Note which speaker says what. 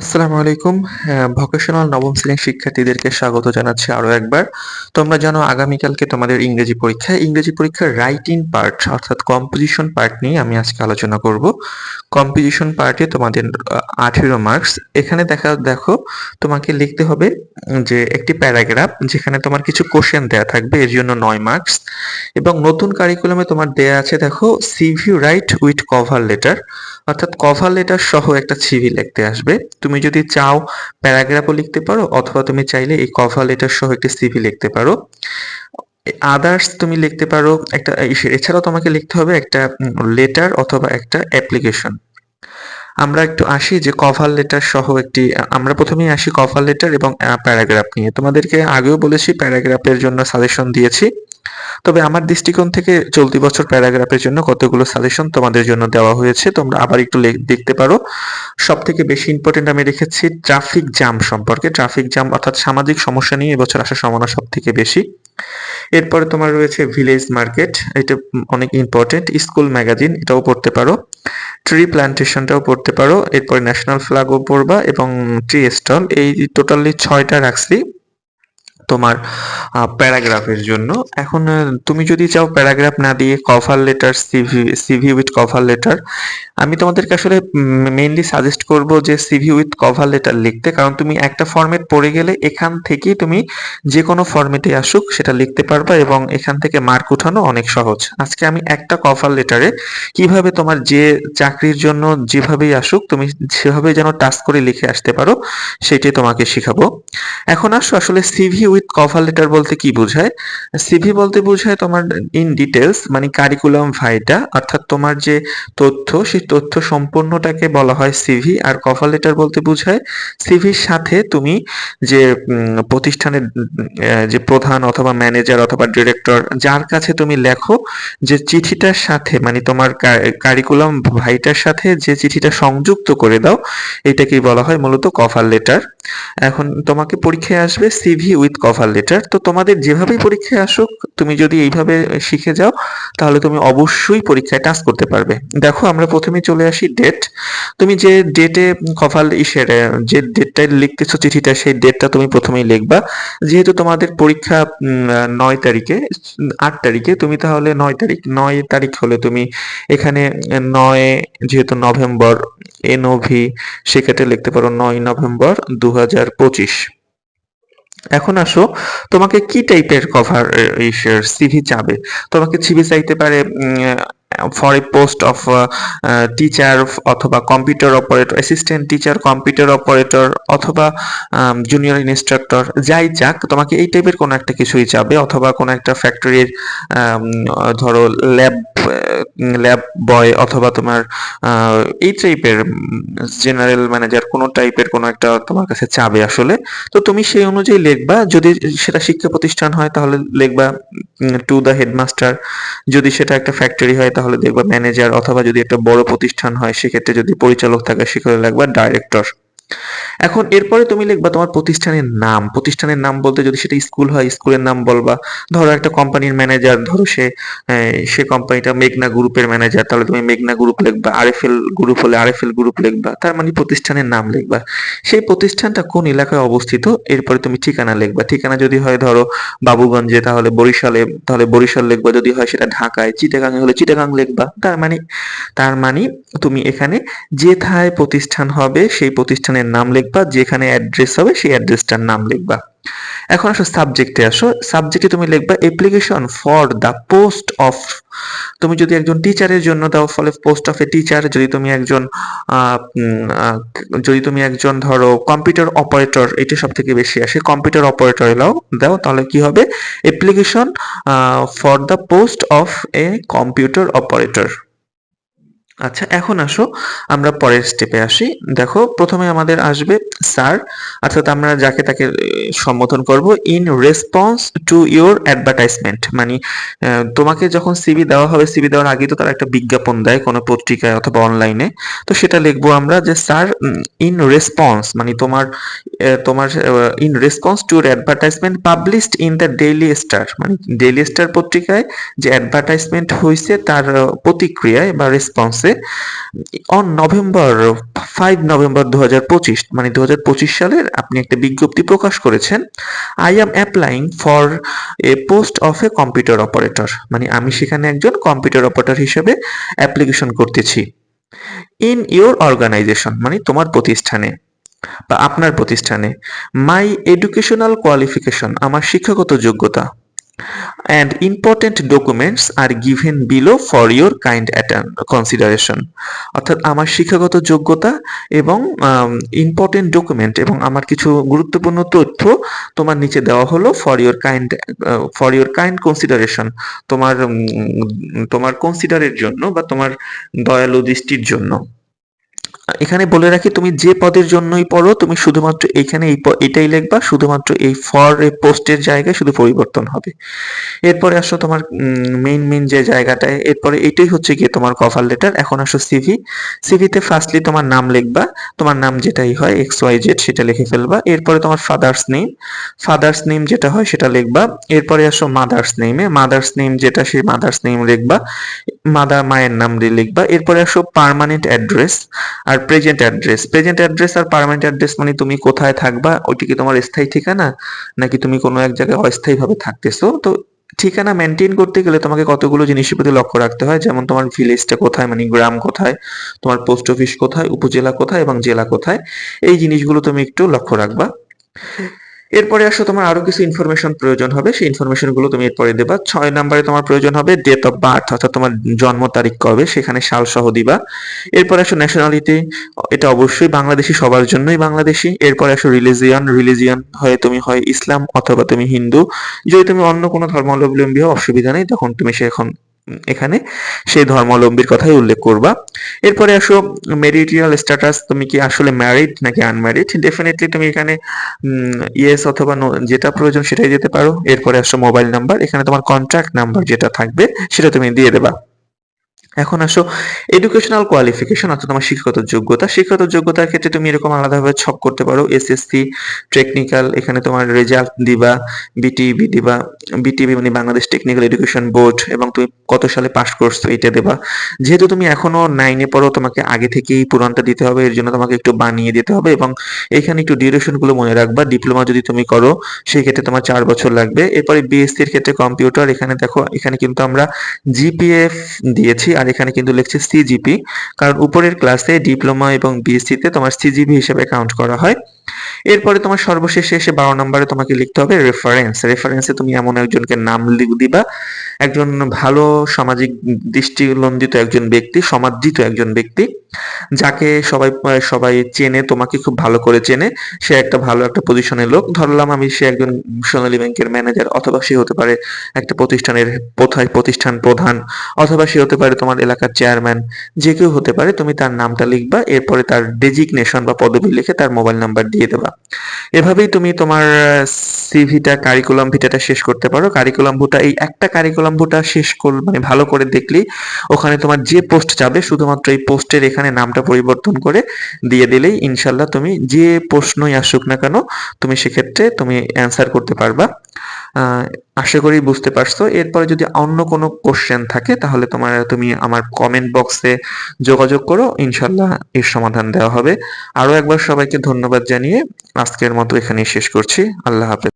Speaker 1: আসসালামু আলাইকুম। ভোকেশনাল নবম শ্রেণির শিক্ষার্থীদেরকে স্বাগত জানাচ্ছি আরও একবার। তোমরা জানো আগামীকালকে তোমাদের ইংরেজি পরীক্ষা। ইংরেজি পরীক্ষার রাইটিং পার্ট অর্থাৎ কম্পোজিশন পার্ট নিয়ে আমি আজকে আলোচনা করব। কম্পোজিশন পার্টে তোমাদের আঠেরো মার্কস এখানে দেখা, দেখো তোমাকে লিখতে হবে যে একটি প্যারাগ্রাফ যেখানে তোমার কিছু কোশ্চেন দেয়া থাকবে, এর জন্য নয় মার্কস এবং নতুন কারিকুলামে তোমার দেয়া আছে, দেখো CV write with cover letter অর্থাৎ কভার লেটার সহ একটা সিভি লিখতে আসবে। তুমি যদি চাও প্যারাগ্রাফও লিখতে পারো, অথবা তুমি চাইলে এই কভার লেটার সহ একটি সিভি লিখতে পারো। আদার্স তুমি লিখতে পারো একটা এছাড়াও তোমাকে লিখতে হবে একটা লেটার অথবা একটা অ্যাপ্লিকেশন আমরা একটু আসি যে কভার লেটার সহ একটি, আমরা প্রথমেই আসি কভার লেটার এবং প্যারাগ্রাফ নিয়ে। তোমাদেরকে আগেও বলেছি প্যারাগ্রাফের জন্য সাজেশন দিয়েছি। তবে আমার দৃষ্টিকোণ থেকে চলতি বছর প্যারাগ্রাফের জন্য কতগুলো সাজেশন তোমাদের জন্য দেওয়া হয়েছে, তোমরা আবার একটু দেখতে পারো। সব থেকে বেশি ইম্পর্টেন্ট আমি রেখেছি ট্রাফিক জ্যাম সম্পর্কে। ট্রাফিক জ্যাম অর্থাৎ সামাজিক সমস্যা নিয়ে এবছর আসার সম্ভাবনা সব থেকে বেশি। এরপরে তোমার রয়েছে ভিলেজ মার্কেট এটা অনেক ইম্পর্টেন্ট স্কুল ম্যাগাজিন এটাও পড়তে পারো। ট্রি প্ল্যান্টেশনটাও পড়তে পারো। এরপরে ন্যাশনাল ফ্ল্যাগও পড়বা এবং ট্রি স্টল এই টোটালি ছয়টা রাখছি। প্যারাগ্রাফের জন্য। এখন তুমি যদি চাও প্যারাগ্রাফ না দিয়ে cover letter CV CV with cover letter আমি তোমাদেরকে আসলে মেইনলি সাজেস্ট করব যে সিভি উইথ কভার লেটার লিখতে। কারণ তুমি একটা ফর্মেট পড়ে গেলে এখান থেকেই তুমি যে কোনো ফর্মেটে আসুক, সেটা লিখতে পারবা এবং এখান থেকে মার্ক উঠানো অনেক সহজ। আজকে আমি একটা কভার লেটারে কীভাবে তোমার যে চাকরির জন্য যেভাবেই আসুক, তুমি সেভাবে যেন টাস্ক করে লিখে আসতে পারো, সেটাই তোমাকে শিখাবো। এখন আসো আসলে সিভি উইথ কভার লেটার বলতে কি বোঝায়? সিভি বলতে বোঝায় তোমার ইন ডিটেলস মানে কারিকুলাম ভাইটা অর্থাৎ তোমার যে তথ্য, সেই তথ্য সম্পূর্ণটাকে বলা হয় সিভি আর কভার লেটার বলতে বোঝায় সিভির সাথে তুমি যে প্রতিষ্ঠানের যে প্রধান অথবা ম্যানেজার অথবা ডিরেক্টর যার কাছে তুমি লেখো, যে চিঠিটার সাথে মানে তোমার কারিকুলাম ভাইটার সাথে যে চিঠিটা সংযুক্ত করে দাও, এটাকেই বলা হয় মূলত কভার লেটার এখন তোমাকে পরীক্ষায় আসবে সিভি উইথ কভার লেটার তো তোমাদের যেভাবেই পরীক্ষায় আসুক তুমি যদি এইভাবে শিখে যাও তাহলে তুমি অবশ্যই পরীক্ষায় টাচ করতে পারবে। দেখো আমরা প্রথমে চলে আসি ডেট তুমি যে ডেটে কভার ইসের যে ডেটটা লিখতেছো চিঠিটা সেই ডেটটা তুমি প্রথমেই লিখবা। যেহেতু তোমাদের পরীক্ষা নয় তারিখে আট তারিখে তুমি তাহলে নয় তারিখ নয় তারিখ হলে তুমি এখানে নয় যেহেতু নভেম্বর এনওভি, সেক্ষেত্রে লিখতে পারো নয় নভেম্বর দু হাজার পঁচিশ। এখন আসো, তোমাকে কি টাইপের কভার সিভি চাবে? তোমাকে সিভি চাইতে পারে for a post of teacher অথবা computer operator assistant teacher computer operator অথবা জুনিয়র ইনস্ট্রাক্টর যাই যাক, তোমাকে এই টাইপের কোনো একটা কিছুই চাবে অথবা কোনো একটা ফ্যাক্টরির ধরো ল্যাব ল্যাব বয় অথবা তোমার এই টাইপের জেনারেল ম্যানেজার কোনো টাইপের কোনো একটা তোমার কাছে চাবে আসলে। তো তুমি সেই অনুযায়ী লিখবা, যদি সেটা শিক্ষা প্রতিষ্ঠান হয় তাহলে লিখবা টু দ্য হেডমাস্টার যদি সেটা একটা ফ্যাক্টরি হয় তাহলে দেখবা ম্যানেজার অথবা যদি একটা বড় প্রতিষ্ঠান হয়, সেক্ষেত্রে যদি পরিচালক থাকে, সেখানে লাগবে ডাইরেক্টর এখন এরপরে তুমি লিখবা তোমার প্রতিষ্ঠানের নাম। প্রতিষ্ঠানের নাম বলতে যদি সেটা স্কুল হয়, স্কুলের নাম বলবা। ধরো একটা কোম্পানির ম্যানেজার ধরো সে সে কোম্পানিটা মেঘনা গ্রুপের ম্যানেজার তাহলে তুমি মেঘনা গ্রুপ লিখবা, আরএফএল গ্রুপ হলে আরএফএল গ্রুপ লিখবা, তার মানে প্রতিষ্ঠানের নাম লিখবা। সেই প্রতিষ্ঠানটা কোন এলাকায় অবস্থিত? এরপরে তুমি ঠিকানা লিখবা। ঠিকানা যদি হয় ধরো বাবুগঞ্জে, তাহলে বরিশালে, তাহলে বরিশাল লিখবা। যদি হয় সেটা ঢাকায়, চিটাগাং হলে চিটাগাং লিখবা। তার মানে তার মানে তুমি এখানে যে থায় প্রতিষ্ঠান হবে, সেই প্রতিষ্ঠানের নাম লিখবা, যেখানে অ্যাড্রেস হবে সেই অ্যাড্রেসটার নাম লিখবা। এখন আসো সাবজেক্টে আসো। সাবজেক্টে তুমি লিখবা application for the post of তুমি যদি একজন টিচারের জন্য দাও ফলে পোস্ট অফ এ টিচার যদি তুমি একজন যদি তুমি একজন ধরো কম্পিউটার অপারেটর এটা সব থেকে বেশি আসে। কম্পিউটার অপারেটর এলাও দাও, তাহলে কি হবে? Application for the post of a computer operator আচ্ছা এখন আসো। আমরা পরের স্টেপে আসি। দেখো, প্রথমে আমাদের আসবে স্যার। অর্থাৎ আমরা যাকে তাকে সম্বোধন করব in response to your advertisement মানে তোমাকে যখন সিভি দেওয়া হবে সিভি দেওয়ার আগে তো তারা একটা বিজ্ঞাপন দেয় কোনো পত্রিকায় অথবা অনলাইনে তো সেটা লিখব আমরা যে, স্যার ইন রেসপন্স মানে তোমার তোমার in response to advertisement published in the daily star মানে ডেইলি স্টার পত্রিকায় যে অ্যাডভার্টাইজমেন্ট হয়েছে তার প্রতিক্রিয়ায় বা রেসপন্সে অন নভেম্বর ফাইভ নভেম্বর দু মানে দু সালের আপনি একটা বিজ্ঞপ্তি প্রকাশ করেছেন I am applying for a post of a computer operator মানে আমি সেখানে একজন কম্পিউটার অপারেটর হিসেবে অ্যাপ্লিকেশন করতেছি। ইন ইওর অর্গানাইজেশন মানে তোমার প্রতিষ্ঠানে বা আপনার প্রতিষ্ঠানে মাই এডুকেশনাল কোয়ালিফিকেশন আমার শিক্ষাগত যোগ্যতা and important documents are given below for your kind consideration অর্থাৎ আমার শিক্ষাগত যোগ্যতা এবং ইম্পর্টেন্ট ডকুমেন্ট এবং আমার কিছু গুরুত্বপূর্ণ তথ্য তোমার নিচে দেওয়া হলো for your kind for your kind consideration তোমার তোমার কনসিডারের জন্য বা তোমার দয়ালু দৃষ্টির জন্য। এখানে বলে রাখি, তুমি যে পদের জন্যই পড়ো, তুমি শুধুমাত্র এখানে এই এটাই লিখবা, শুধুমাত্র এই ফর পোস্টের জায়গায় শুধু পরিবর্তন হবে। এরপরে আসো তোমার মেইন মেইন যে জায়গাটায়, এরপরে এটাই হচ্ছে গিয়ে তোমার কভার লেটার এখন আসো সিভি সিভিতে ফার্স্টলি তোমার নাম লিখবা, তোমার নাম যেটাই হয় এক্স ওয়াই জেড সেটা লিখে ফেলবা। এরপরে তোমার ফাদার্স নেম ফাদার্স নেম যেটা হয় সেটা লিখবা। এরপরে আসো মাদার্স নেমে মাদার্স নেম যেটা, সেই মাদার্স নেম লিখবা। মাদার মায়ের নাম দিয়ে লিখবা। এরপরে আসো পার্মানেন্ট অ্যাড্রেস আর প্রেজেন্ট অ্যাড্রেস প্রেজেন্ট অ্যাড্রেস আর পার্মানেন্ট অ্যাড্রেস মানে তুমি কোথায় থাকবা, ওইটি কি তোমার স্থায়ী ঠিকানা, নাকি তুমি কোনো এক জায়গায় অস্থায়ীভাবে থাকতেছো তো ঠিকানা মেনটেন করতে গেলে তোমাকে কতগুলো জিনিসের প্রতি লক্ষ্য রাখতে হয়? যেমন তোমার ভিলেজটা কোথায় মানে গ্রাম কোথায়, তোমার পোস্ট অফিস কোথায়, উপজেলা কোথায় এবং জেলা কোথায়, এই জিনিসগুলো তুমি একটু লক্ষ্য রাখবা। এরপরে আসো তোমার আরও কিছু ইনফরমেশন প্রয়োজন হবে। সেই ইনফরমেশনগুলো তুমি এরপরে দেবা। ছয় নম্বরে তোমার প্রয়োজন হবে ডেট অফ বার্থ অর্থাৎ তোমার জন্ম তারিখ কবে সেখানে সাল সহ দিবা। এরপরে আসো ন্যাশনালিটি এটা অবশ্যই বাংলাদেশি সবার জন্যই বাংলাদেশি। এরপরে আসো রিলিজিয়ন রিলিজিয়ন হয় তুমি হয় ইসলাম অথবা তুমি হিন্দু। যদি তুমি অন্য কোনো ধর্মাবলম্বী হও অসুবিধা নেই। তখন তুমি সে এখন উম, এখানে সেই ধর্মাবলম্বীর কথাই উল্লেখ করবা। এরপরে আসো মেরিটিয়াল স্ট্যাটাস, তুমি কি আসলে ম্যারিড নাকি আনম্যারিড ডেফিনেটলি তুমি এখানে ইয়েস অথবা নো যেটা প্রয়োজন সেটাই দিতে পারো। এরপরে আসো মোবাইল নাম্বার এখানে তোমার কন্ট্যাক্ট নাম্বার যেটা থাকবে, সেটা তুমি দিয়ে দেবা। এখন আসো এডুকেশনাল কোয়ালিফিকেশন অর্থাৎ তোমার শিক্ষাগত যোগ্যতা। শিক্ষাগত যোগ্যতার ক্ষেত্রে তুমি এরকম আলাদাভাবে ছক করতে পারো এসএসসি টেকনিক্যাল এখানে তোমার রেজাল্ট দিবা বিটিবি দিবা বিটিবি মানে বাংলাদেশ টেকনিক্যাল এডুকেশন বোর্ড এবং তুমি কত সালে পাশ করছ এটা দেবা। যেহেতু তুমি এখনও নাইনে পড়ো, তোমাকে আগে থেকেই পুরানটা দিতে হবে, এর জন্য তোমাকে একটু বানিয়ে দিতে হবে এবং এখানে একটু ডিউরেশনগুলো মনে রাখবা। ডিপ্লোমা যদি তুমি করো সেই ক্ষেত্রে তোমার চার বছর লাগবে। এরপরে বিএসসি এর ক্ষেত্রে কম্পিউটার এখানে দেখো, এখানে কিন্তু আমরা জিপিএফ দিয়েছি, আর এখানে কিন্তু লিখছে সিজিপি কারণ উপরের ক্লাসে ডিপ্লোমা এবং বিএসসি তে তোমার সিজিপি হিসেবে কাউন্ট করা হয়। এরপরে তোমার সর্বশেষে এসে বারো নম্বরে তোমাকে লিখতে হবে রেফারেন্স রেফারেন্সে তুমি এমন একজনকে নাম দিবা, একজন ভালো সামাজিক দৃষ্টিনন্দিত একজন ব্যক্তি, সমাদৃত একজন ব্যক্তি, যাকে সবাই সবাই চেনে, তোমাকে খুব ভালো করে চেনে। সে একটা ভালো একটা পজিশনের লোক। ধরলাম আমি সে একজন সোনালী ব্যাংকের ম্যানেজার অথবা সে হতে পারে একটা প্রতিষ্ঠানের কোথায় প্রতিষ্ঠান প্রধান, অথবা সে হতে পারে তোমার এলাকার চেয়ারম্যান যে কেউ হতে পারে, তুমি তার নামটা লিখবা, এরপরে তার ডেজিগনেশন বা পদবি লিখে তার মোবাইল নাম্বার দিয়ে দেবা। এভাবেই তুমি তোমার সিভিটা কারিকুলাম ভিটাটা শেষ করতে পারো। কারিকুলাম ভুটা এই একটা কারিকুলাম ভুটা শেষ কর মানে ভালো করে দেখলেই ওখানে তোমার যে পোস্ট যাবে, শুধুমাত্র এই পোস্টের এখানে নামটা পরিবর্তন করে দিয়ে দিলেই ইনশাল্লাহ তুমি যে প্রশ্নই আসুক না কেন, তুমি সেক্ষেত্রে তুমি অ্যান্সার করতে পারবা। আশা করি বুঝতে পারছ। এরপরে যদি অন্য কোনো কোশ্চেন থাকে, তাহলে তোমার, তুমি আমার কমেন্ট বক্সে যোগাযোগ করো। ইনশাল্লাহ এর সমাধান দেওয়া হবে। আরও একবার সবাইকে ধন্যবাদ জানিয়ে আজকের মতো এখানেই শেষ করছি। আল্লাহ হাফেজ।